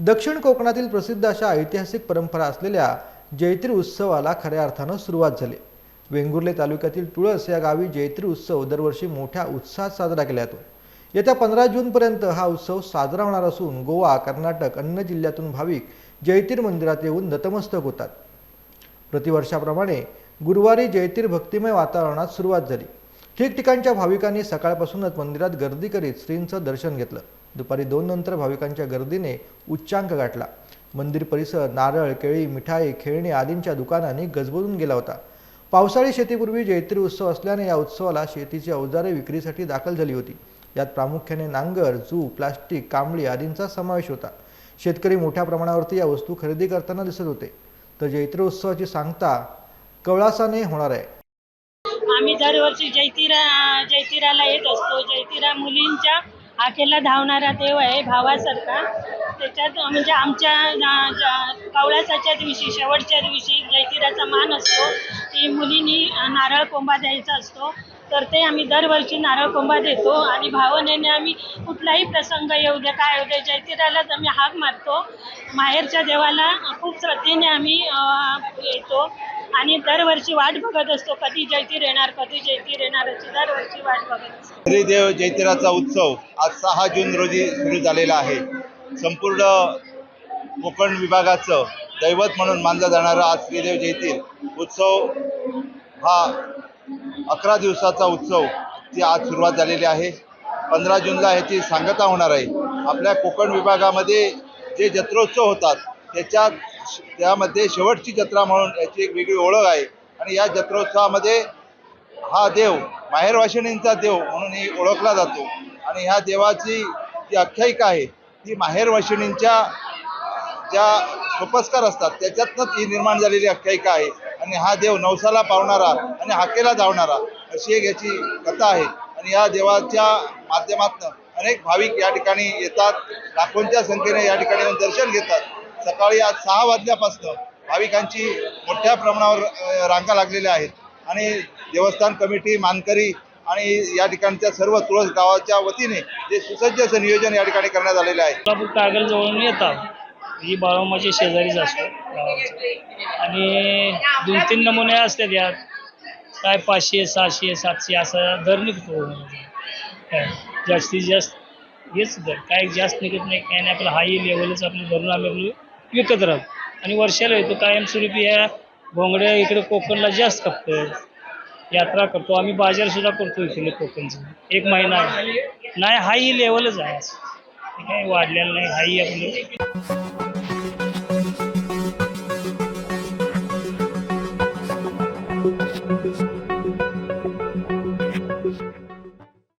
दक्षिण कोकणातील प्रसिद्ध अशा ऐतिहासिक परंपरा असलेल्या जैत्री उत्सवाला खऱ्या अर्थानं सुरुवात झाली. वेंगुर्ले तालुक्यातील तुळस या गावी जैत्री उत्सव दरवर्षी मोठ्या उत्साहात साजरा केला जातो. येत्या पंधरा जूनपर्यंत हा उत्सव साजरा होणार असून गोवा कर्नाटक अन्य जिल्ह्यातून भाविक जैतीर मंदिरात येऊन नतमस्तक होतात. प्रतिवर्षाप्रमाणे गुरुवारी जैतीर भक्तिमय वातावरणात सुरुवात झाली. ठिकठिकाणच्या भाविकांनी सकाळपासूनच मंदिरात गर्दी करीत श्रींचं दर्शन घेतलं. दुपारी दोन नंतर भाविकांच्या गर्दीने उच्चांक गाठला. मंदिर परिसर नारळ केळी मिठाई खेळणी आदींच्या दुकानांनी गजबजून गेला होता. पावसाळी शेतीपूर्वी जैत्री उत्सव असल्याने या उत्सवाला शेतीची अवजारे विक्रीसाठी दाखल झाली होती. यात प्रामुख्याने नांगर जू प्लास्टिक कांबळी आदींचा समावेश होता. शेतकरी मोठ्या प्रमाणावरती या वस्तू खरेदी करताना दिसत होते. तर जैत्र उत्सवाची सांगता कवळासाने होणार आहे. आम्ही दरवर्षी जैतिरा जैतिराला येत असतो. जैतिरा मुलींच्या आखेला धावणारा देव आहे भावासारखा. त्याच्यात म्हणजे आमच्या जा- कवळासाच्या दिवशी शेवटच्या दिवशी जयतीराचा मान असतो. ती मुलींनी नारळ कोंबा द्यायचा असतो. तर ते आम्ही दरवर्षी नारळ कोंबा देतो आणि भावनेने आम्ही कुठलाही प्रसंग येऊ दे काय येऊ दे जयतीरालाच आम्ही हाक मारतो. माहेरच्या देवाला खूप श्रद्धेने आम्ही येतो. आणि दरवर्षी वाट बघत असतो. कधी जयतीर येणार कधी जयतीर येणार अशी दरवर्षी वाट बघत असतो. श्रीदेव जयतीराचा उत्सव आज सहा जून रोजी सुरू झालेला आहे. संपूर्ण कोकण विभागाचं दैवत म्हणून मानला जाणारा आज श्रीदेव जैतीर उत्सव हा अकरा दिवसाचा उत्सव ती आज सुरुवात झालेली आहे. पंधरा जूनला ह्याची सांगता होणार आहे. आपल्या कोकण विभागामध्ये जे जत्रोत्सव होतात त्याच्यात त्यामध्ये शेवटची जत्रा म्हणून याची एक वेगळी ओळख आहे. आणि या जत्रोत्सवामध्ये हा देव माहेरवाशिणींचा देव म्हणून ही ओळखला जातो. आणि ह्या देवाची जी आख्यायिका आहे ती माहेरवाशिणींच्या ज्या सोपस्कार असतात त्याच्यातनं ही निर्माण झालेली आख्यायिका आहे. आणि हा देव नवसाला पावणारा आणि हाकेला धावणारा अशी एक याची कथा आहे. आणि या देवाच्या माध्यमातून अनेक भाविक या ठिकाणी येतात लाखोंच्या संख्येने या ठिकाणी येऊन दर्शन घेतात. सकाळी आज सहा वाजल्यापासून भाविकांची मोठ्या प्रमाणावर रांगा लागलेल्या आहेत. आणि देवस्थान कमिटी मानकरी आणि या ठिकाणच्या सर्व तुळस गावाच्या वतीने जे सुसज्ज असं नियोजन या ठिकाणी करण्यात आलेलं आहे. सोलापूर कागल जवळून येतात ही बाळोमाची शेजारीच असतो आणि दोन तीन नमुने असतात यात. काय पाचशे सहाशे सातशे असा दर निघतो. काय? जास्तीत जास्त हेच दर. काय जास्त निघत नाही काय नाही आपलं हाय लेवलच आपलं धरून आम्ही आपलं विकत राहतो आणि वर्षाला येतो कायमस्वरूपी ह्या भोंगड्या इकडे कोकणला जास्त कापतो यात्रा करतो. आम्ही बाजार सुद्धा करतो इकडे कोकणचं. एक महिना नाही हाई लेवलच आहे. असं. वाढलेलं नाही. हाई आपलं.